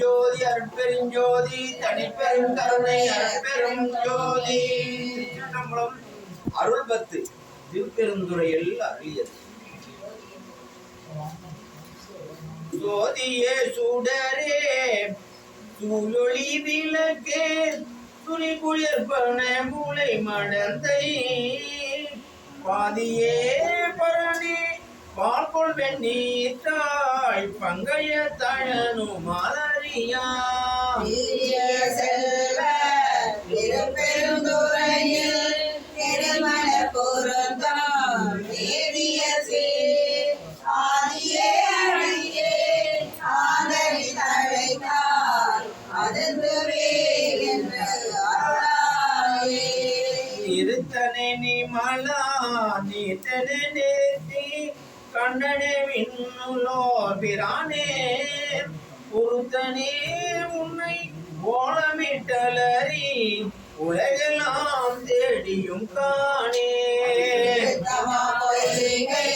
அருட்பெருஞ்சோதி அருட்பெருஞ்சோதி தனிப்பெரும் கருணை அருட்பெரும் ஜோதி. திருச்சிற்றம்பலம் அருள் பத்து திருப்பெருந்துறையில் அருளியது. ஜோதியே சுடரே சூழொளி விளக்கே துணி குளிர்பன மூளை மடந்தை. பாதியே பரணி பால்கொள் வெண்ணீற்றாய் பங்கைய தழனு மலரியா செல்வ திருப்பெருந்துறையில் திருமண பொருந்தாம். தேடிய ஆதியே அழியே ஆதரி தழைத்தார். அதற்கு என்று அருளாயே. இருத்தனை நீ மலா நீத்தனை நேர்த்தி கண்ணனே விண்ணுலோ பிரானே. ஒருத்தனே உன்னை ஓலமிட்டலறி உலகெல்லாம் தேடியும் காணே. தமா பொய்கை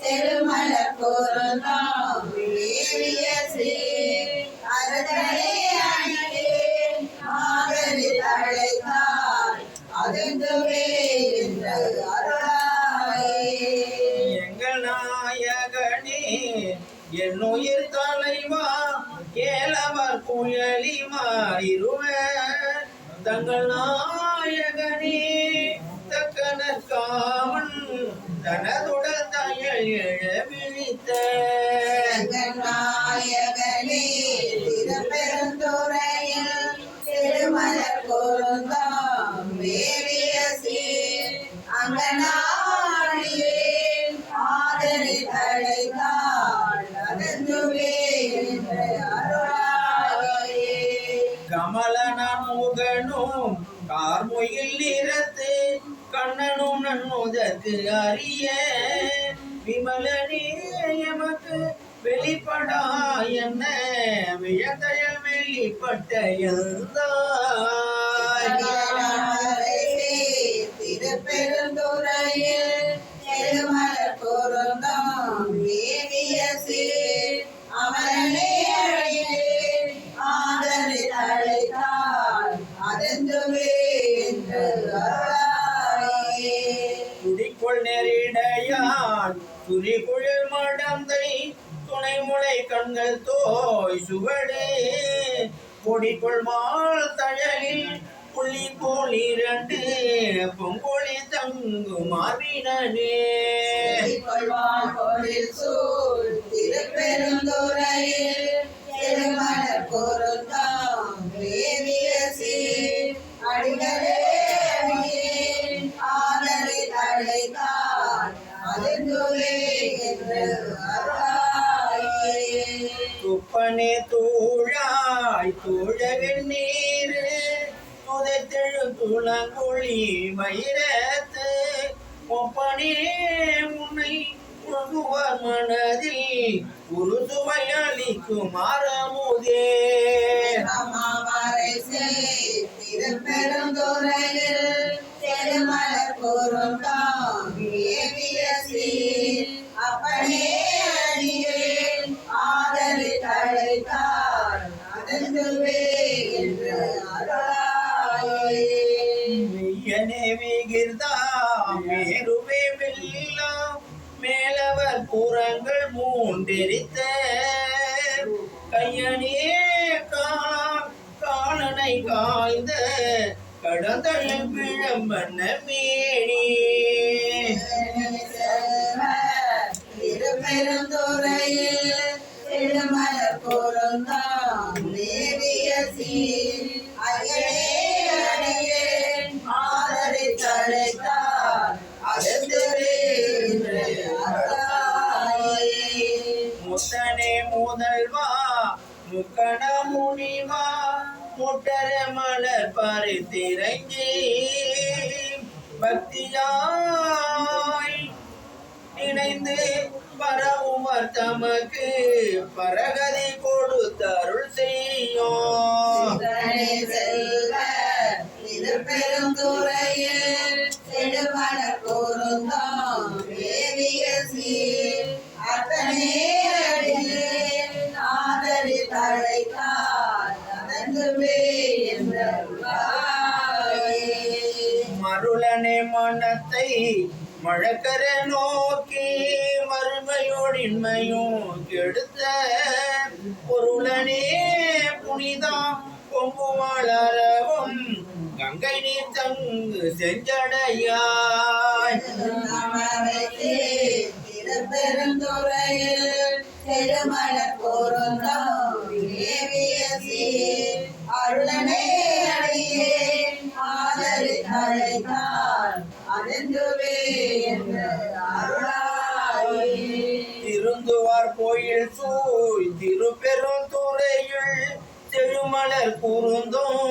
திருமண பொருந்தாம். தங்கள் நாயகனே காமன் தனதுடன் தயல் விழித்த. நாயகனே அறிய விமலனே எமக்கு வெளிப்படா என்ன? வியதயல் வெளிப்பட்ட எழுந்தாய் திருப்பெருந்துறையில் துடிக்குள் நெறிடையான் துரிகுழல் மடந்தை துணை முளை கண்கள் தோய் சுவடே. கொடிக்குள் மால் தழலில் புள்ளி போல் இரண்டு பொங்கொழி தங்கு மாறினே கொள்வான் பொழில் திருப்பெருந்துறையில் திருமலர் பொருந்தாம். துப்பனே தூழாய் தூழவில் நீரு துதைத்தெழு துளங்கொழி வைரத்து ஒப்பனே முன்னை உருகுவர் மனதில் ஒரு சுவை அளிக்கும் அறமுதே அம்மாவாரை முத்தனே முதல்வா முக்கண முனிவா முட்டர மலர் பறித்திறங்கி. பக்தியாய் இணைந்து பரவுமர் தமக்கு பரகதி கொடுத்தருள் செய்யும். பெருந்துரை மழக்கர நோக்கி மறுமையோடின்மையும் கெடுத்த பொருளனே புனிதம். மலரவும் கங்கை நீர் தங்கு செஞ்சடையா. செழுமலர்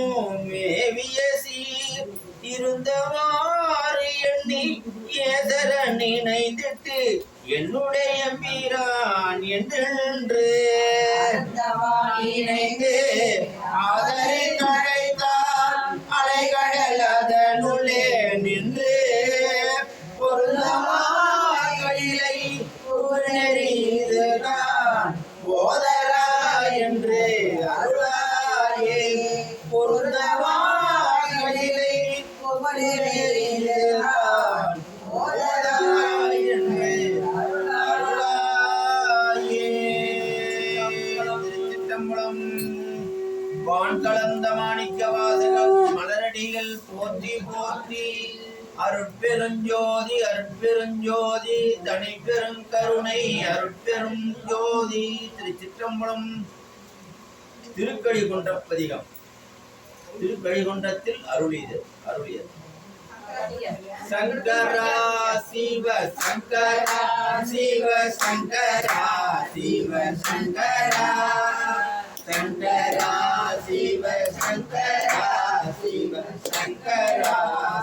வான் கலந்த மாணிக்க வாசகம் மலரடிகள் போற்றி போற்றி அருட்பெருஞ்சோதி அருட்பெருஞ்சோதி தனி பெருங்கருணை அருட்பெரும் ஜோதி திருச்சிற்றம்பலம் திருக்கழிகுண்ட பதிகம். திருக்கழிகுண்டத்தில் அருளியது அருளியது. சங்கரா சிவ சங்கரா சிவ சங்கரா சிவ சங்கரா. சங்கரா சிவ சங்கரா சிவ சங்கரா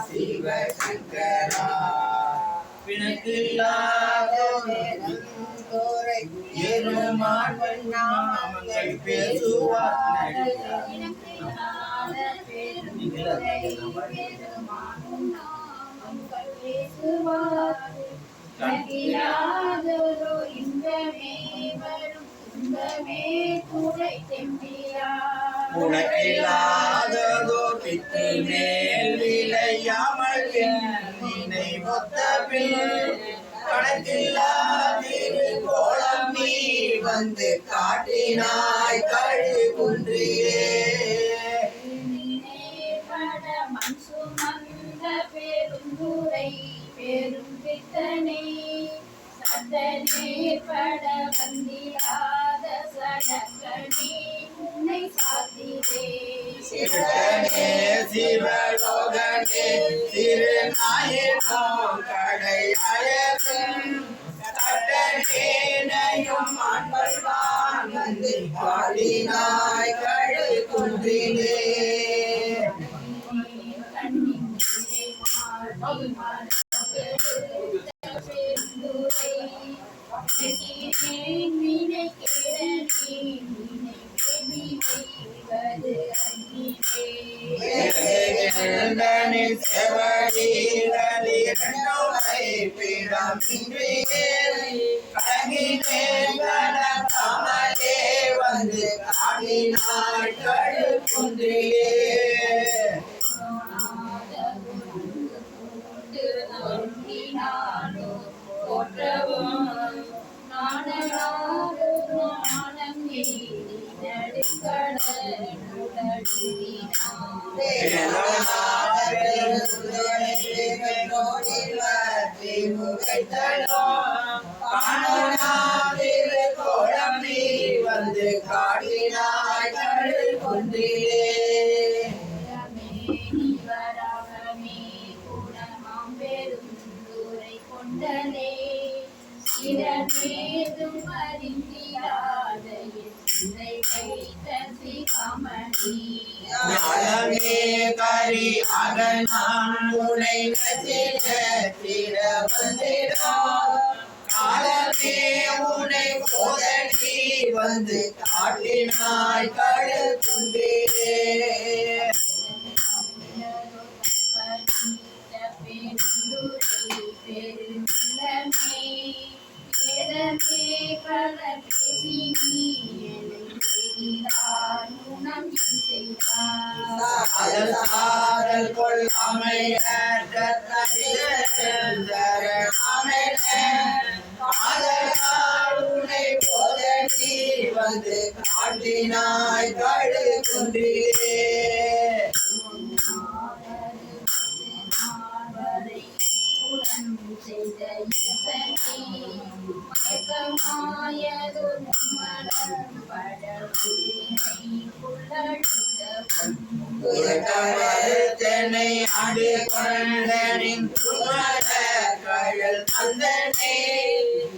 சிவ சங்கரா. ஏறுமான் நாமங்கள் பேசுவார் உனக்கில்லாததோ பித்து மேல் விளையாமல் நினை மொத்த கணக்கில்லாதிரு கோலம் நீ வந்து காட்டினாய் கழு குன்றியே பெரும் பித்தனை சதனே பட வந்திராத சடக்கணி உன்னை சாத்திரே சிவனே சிவலோகனே திருநாயகம் கடையாயரும் கட்டனேனையும் ஆண்பல்வான் வந்து பாடினாய் கழு எழுந்தனில் செவடிகளில் இரண்டுமை பிறமின்றியே வந்து காட்டினாய் கழு குன்றிலே வந்து காட்டினாய் கடல் கொன்றிலே ஞானமே கரி அகனான் உனை நச்சிட திட வந்திடா காலமே உனை போதடி வந்து காட்டினாய் கழுத்துண்டே குன்றிலே பல பேசி செய்தார் குணம் என் செய்தார் உன்னை போத நீ வந்து காட்டினாய் கழு குன்றிலே செய்த படகுவினை தென்னை ஆடு கொண்டனின் துமர கழல் தந்தனே.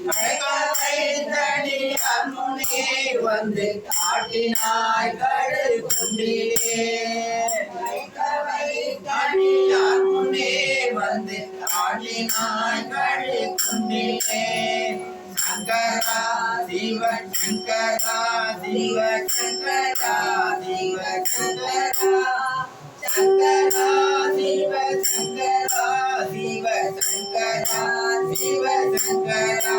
கழகாலை தனி அம்முனே வந்து காட்டினாய் கழல் குண்டிலே தனி அம்முனே வந்து காட்டினாய் கழல் குண்டிலே சங்கரா சிவன் சிவ சங்கரா சிவ சங்கரா சங்கரா சிவ சங்கரா சிவ சங்கரா சிவ சங்கரா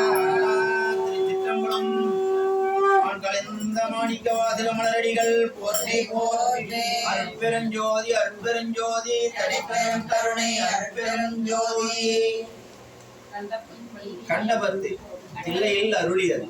திருச்சிற்றம்பலம் கலந்த மாணிக்க வாசல மலரடிகள் போற்றி போற்றி அற்பெருஞ்சோதி அற்பெருஞ்சோதி தனிப்பெரும் கருணை அற்பெருஞ்சோதி கண்டபத்து தில்லையில் அருளியது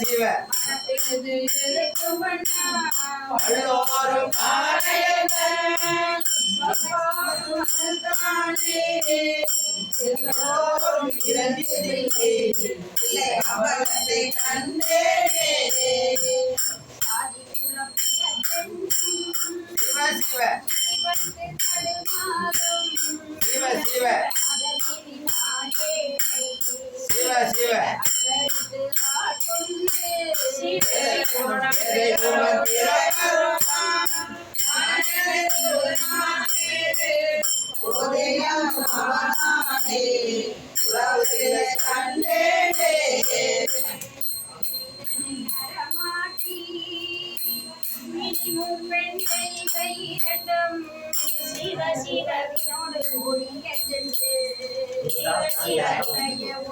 சிவ சிவ பல்லோரும் எல்லோரும் இறந்தில்லை இல்லை அவலத்தை கண்டேனே சிவ சிவ சிவ சிவ சிவ. சிவ வேதை ஒரு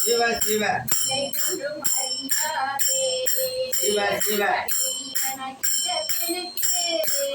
சிவ சிவ இதை கொண்டும் அறியாதே சிவ சிவ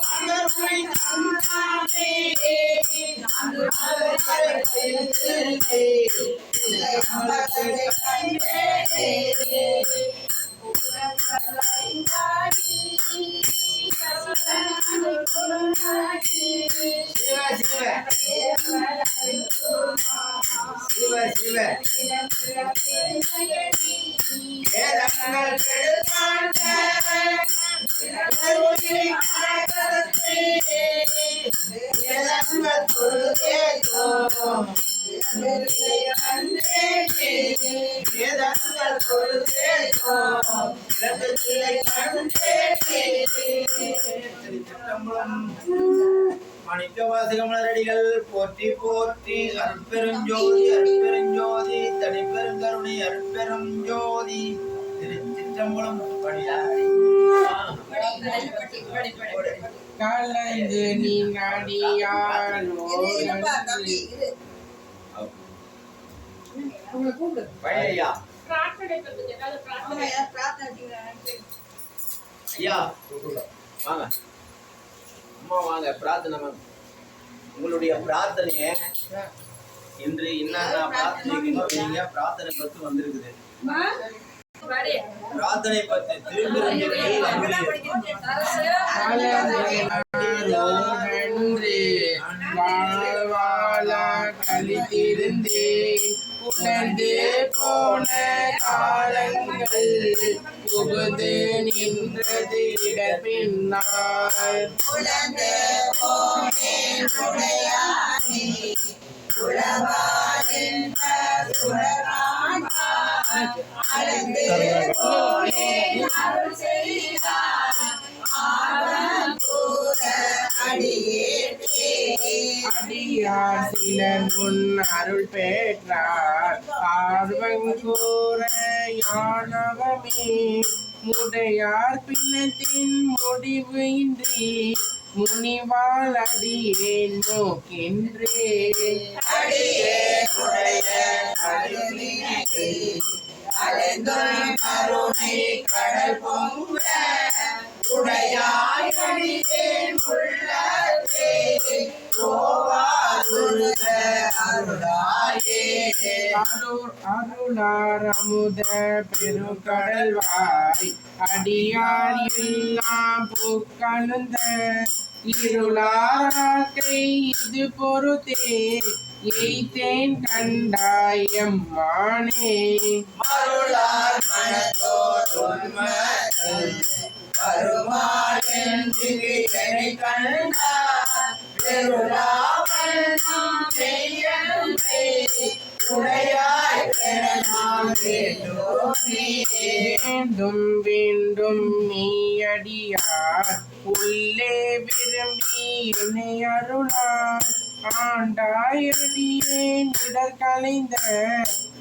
சிவ துணியுற துணி கலர சிவ சிவ சிவப்பில அன்பருளி அணிவினை மலமருது அமர்வுரை தந்தானே நான்கு மலர்கள் பெருந்திருந்தே இல்லை அமர்களை கண்டே சிவ சிவ சிவ சிவ வேதங்கள் கெடுத்தாண்ட பெருவுயிரை மறைபரத்தே. வேதங்கள் தொழுதேத்தோம். வேதங்கள் தொழுதேத்தோம். இலக்கத்திலே கண்டேனே. திருச்சிற்றம்பலம். மாணிக்கவாசகமலரடிகள் போற்றி போற்றி அருட்பெருஞ்சோதி அருட்பெருஞ்சோதி தனிப்பெருங்கருணை அற்பெரும் ஜோதி திருச்சிற்றம்பலம் படியாடி கலைந்து நீ நடியாரோ பழையா ஐயா வாங்க அம்மா வாங்க பிரார்த்தனை வாங்க. உங்களுடைய பிரார்த்தனைய இன்று என்னென்ன பிரார்த்தனைக்கு பிரார்த்தனை பத்து வந்திருக்குது. பிரார்த்தனை பத்து திரும்பிருந்தி நன்றி. வாழ்வாழ கழித்திருந்தேன் உணர்ந்து போன காலங்கள். புகுந்து நின்றது இடப்பின்னாள் உலர்ந்து போனேன் உடையானே உளவாரின்ப அருள் செய்ய அருளாரமுத அருளார் பெருங்கடல்வாய் அடியார் எல்லாம் பூக்கழுந்த இருளாக்கை இது பொறுத்தே எய்தேன் கண்டாயம்மானே அருளார் மனத்தோடுண்மகள் கண்டார். பெருளாவல் நாம் செய்யவே உடையாய் நாம் வேண்டோமே வேண்டும் வேண்டும் நீயடியார். உள்ளே விரும்பி என்னை அருளார். ஆண்டாயடியேன் இடர் கலைந்த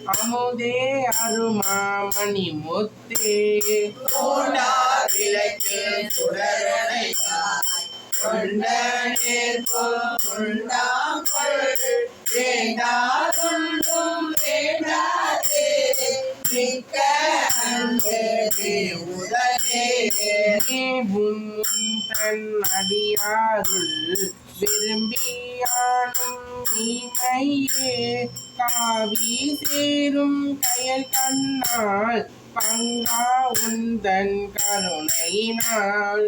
அமுதே அருமாமணி முத்தே. பூண்டார் விளக்கு சுடரணையாய் மிக்க அன்பே தன் அடியாருள் விரும்பியானும் நீமையே காவி சேரும் கயல் கண்ணால் பங்கா உந்தன் கருணையினால்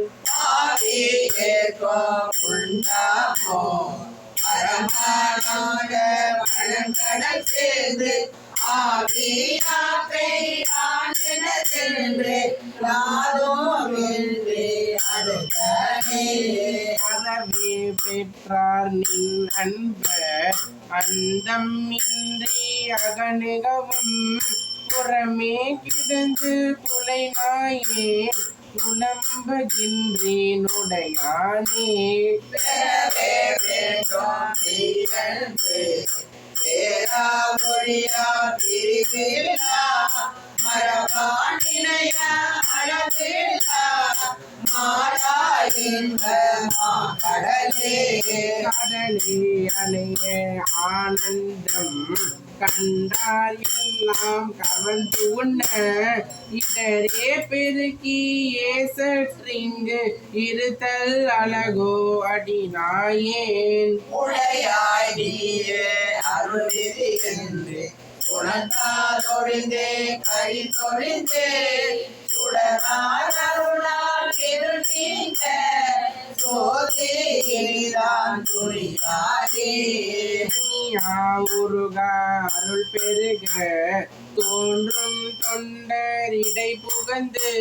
பரமானோட ஆவியாக்கை ஆண்டன சென்று நாதோம் என்று அருகனே அறவே பெற்றார் நின் அன்ப அந்தம் இன்றி அகநிகவும் புறமே கிடந்து புலைமாயே புலம்புகின்றேன் உடையானே பெறவே வேண்டும் மாறா கடலே அணைய ஆனந்தம் கண்டால் எல்லாம் கவர்ந்து உண்ண இடரே பெருக்கி ஏசற்றிங்கு இருத்தல் அழகோ அடினாயேன். உடையாய் நீயே அருளிதி என்று உணர்ந்தால் ஒழிந்தே தொழிந்தே சுடரான அருளால் இருந்தீங்க சோதி இனிதான் துரியாதே துணியா உருகா அருள் பெருக. தோன்றும் தொண்டரிடை புகந்து.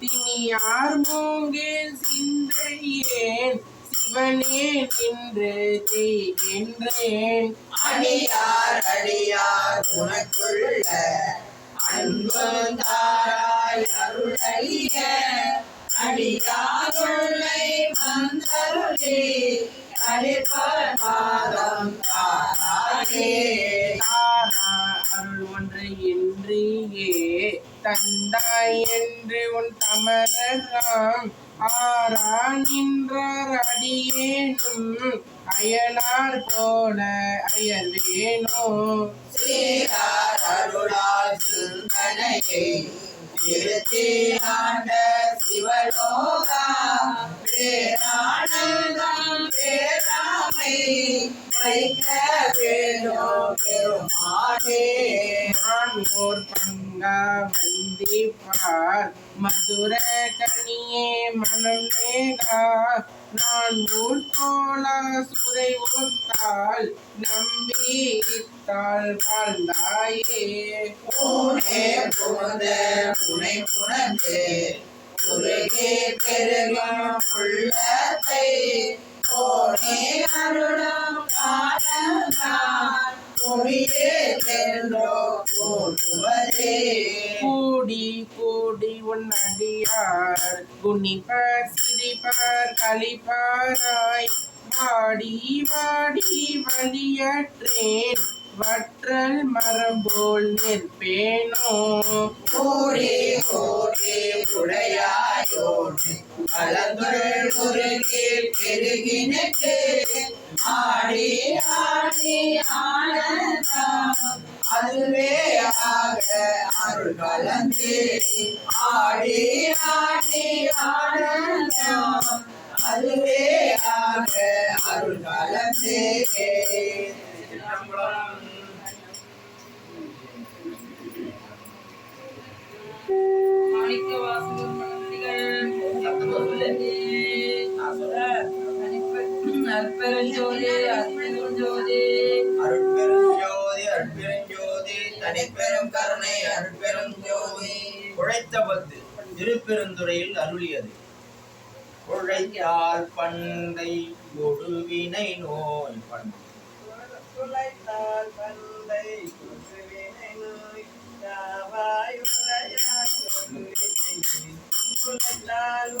திணியார் மூங்கில் சிந்தையேன் சிவனே நின்று செய்கின்றேன். அடியார் அடியார் உனக்குள்ள அன்பு தாராய் அருளைய அடியாருளை வந்தருளே அடிப்பர் தாராயே தாரா அருள் ஒன்று இன்றியே தந்தாய் என்று உன் தமராம் ஆரா நின்றார் அடியேனும் அயனார் போல அயல்வேனோ சீரார் அருளால் சிந்தனையை திருத்தி ஆண்ட சிவலோகா பேரானந்தம் பேராமை வைக்க வேண்டும் பெருமானே நான் ஓர் வந்தி பார் மதுர கனியே மனம் மேகா நான் ஊர் போலா சுரை ஒத்தால் நம்பி இத்தால் வாழ்ந்தாயே பூனே புகுந்த புனை புணர்ந்து உருகே பெருகும் உள்ளத்தை போனே அருளம் காலந்தான் பொறியே சென்றோ கூடுவதே கூடி கூடி உன்னடியார். குனிப்பார் சிரிப்பார் கழிப்பாராய் வாடி வாடி வழியற்றேன் வற்றல் மரம் நிற்பேனோ? கோடி கோடி உடையாயோடு கலந்துள் உருகி பெருகினுக்கு ஆடி ஆடி ஆனந்தம். அதுவே ஆக அருள் கலந்து. ஆடி ஆடி ஆனந்தம். அதுவே ஆக அருள் கலந்தே. மாணிக்க வாசகர் அற்பெருஞ்சோதி அற்பெருஞ்சோதி தனிப்பெரும் கருணை அருட்பெரும் ஜோதி உழைத்த பத்து திருப்பெருந்துறையில் அருளியது. உழைத்தால் பண்டை நோய் பண்டை உழைத்தால் பந்தை குசுவினை நோய் யாவாய்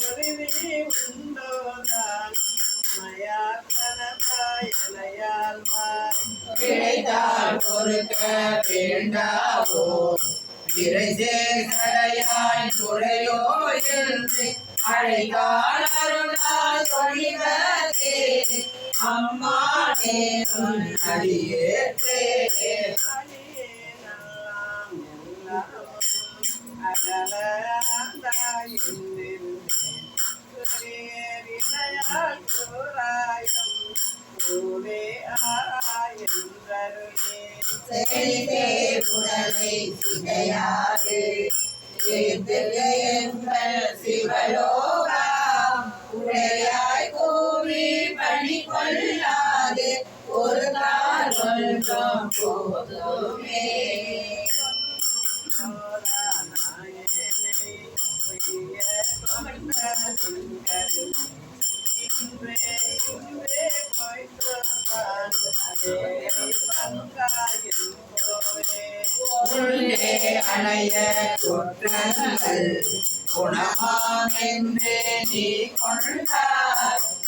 உறுதி உண்டோதான் மயார் கிடைத்தால் பொறுக்க வேண்டாவோ துறையோ என்று அழைத்தால் அருளால் தொழிவதே அம்மா நேரும் அடியேற்றே. அடியே நல்லாம் எல்லாமும் அகலாந்தாய் என்றிருந்தேன் வினையால் சூராயம் கூடே ஆயன்றருளே செய்தே உடலை சிதையாது ஏந்திலே எங்கள் சிவலோகா உடையாய் கூறி பணி கொள்ளாது. ஒரு நாள் ஒன்றும் போதுமே. அணைய குற்றங்கள் குணமாமென்று நீ கொண்டார்.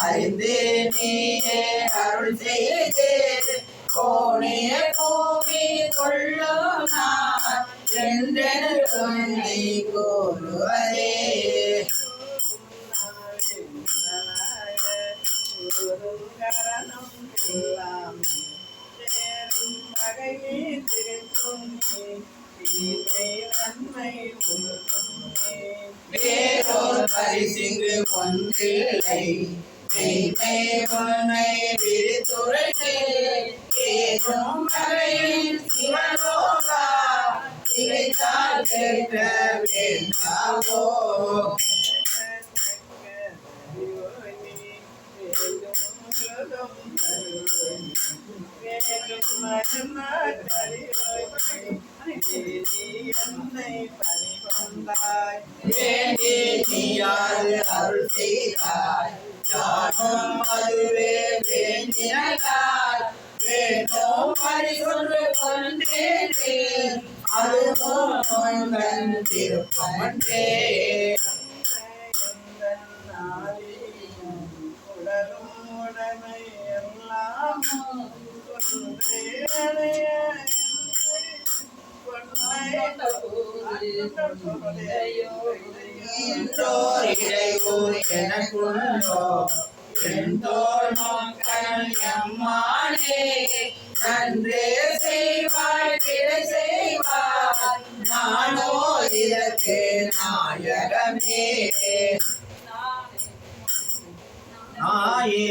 அறிந்து நீயே அருள் செய்து. கோணிய பூமி கொள்ளும் நான் என்றென்றும் நீ கூறுவதே. வேறோர் பரிசிங்கு ஒன்றில்லை. உன்னை விரித்துரைத்து ஏதும் வகையில் சிவலோகா திகைத்தால் கேட்க வேண்டாவோ வேண்டி அருள் செய்தாய் அதுவே வேண்டினாய் வேண்டும் பரிசொன்று கொண்டேனே அதுவும் உங்கள் இடையூர் எனக்குள்ளோ எந்தோர் மக்கள் எம்மானே நன்றே செய்வாய் பிழை செய்வாய் நானோ இதற்கு நாயகமே நாயே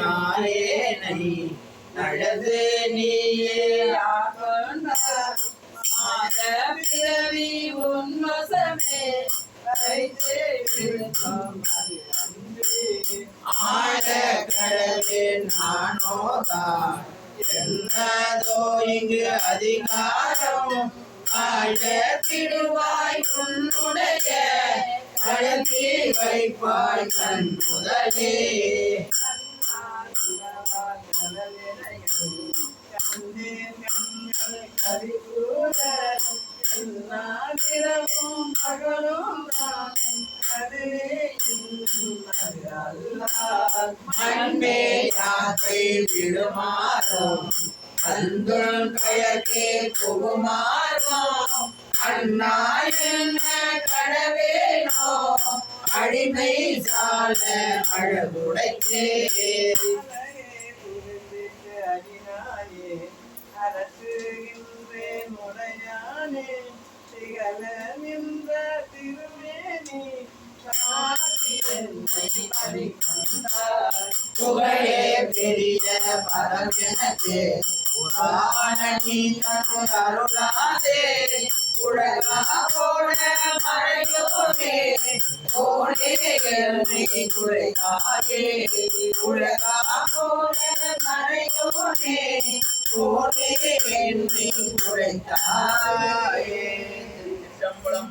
நாயேனை நடந்து நீயே பிறவி உன்வசமே ஆழ கடலில் நானோதான் என்னதோ இங்கு அதிகாரம் அழத்திடுவாய் உன்னுடைய களத்தில் வைப்பாய் கண் முதலே அன்பே யாக்கை விடுமாறும் அன்புள் கயற்கே புகுமாறும் அண்ணா என்ன கடவேனோ அடிமை சால அழகுடைத்தே புகழே பெரிய பரம் எனக்கு புராண நீ தனு அருளாதே உலகா போல மறையோனே போனே உலகா போல மறையோனே போனே என்னை குறைத்தாயே சம்பளம்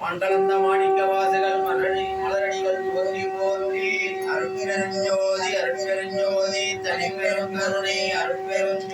மண்டலந்த மாணிக்க வாசகல் மலரடி மலரடிகள் போற்றி போற்றி அருட்பெருஞ்சோதி அருட்பெருஞ்சோதி தனிப்பெரும் கருணை அருட்பெரும்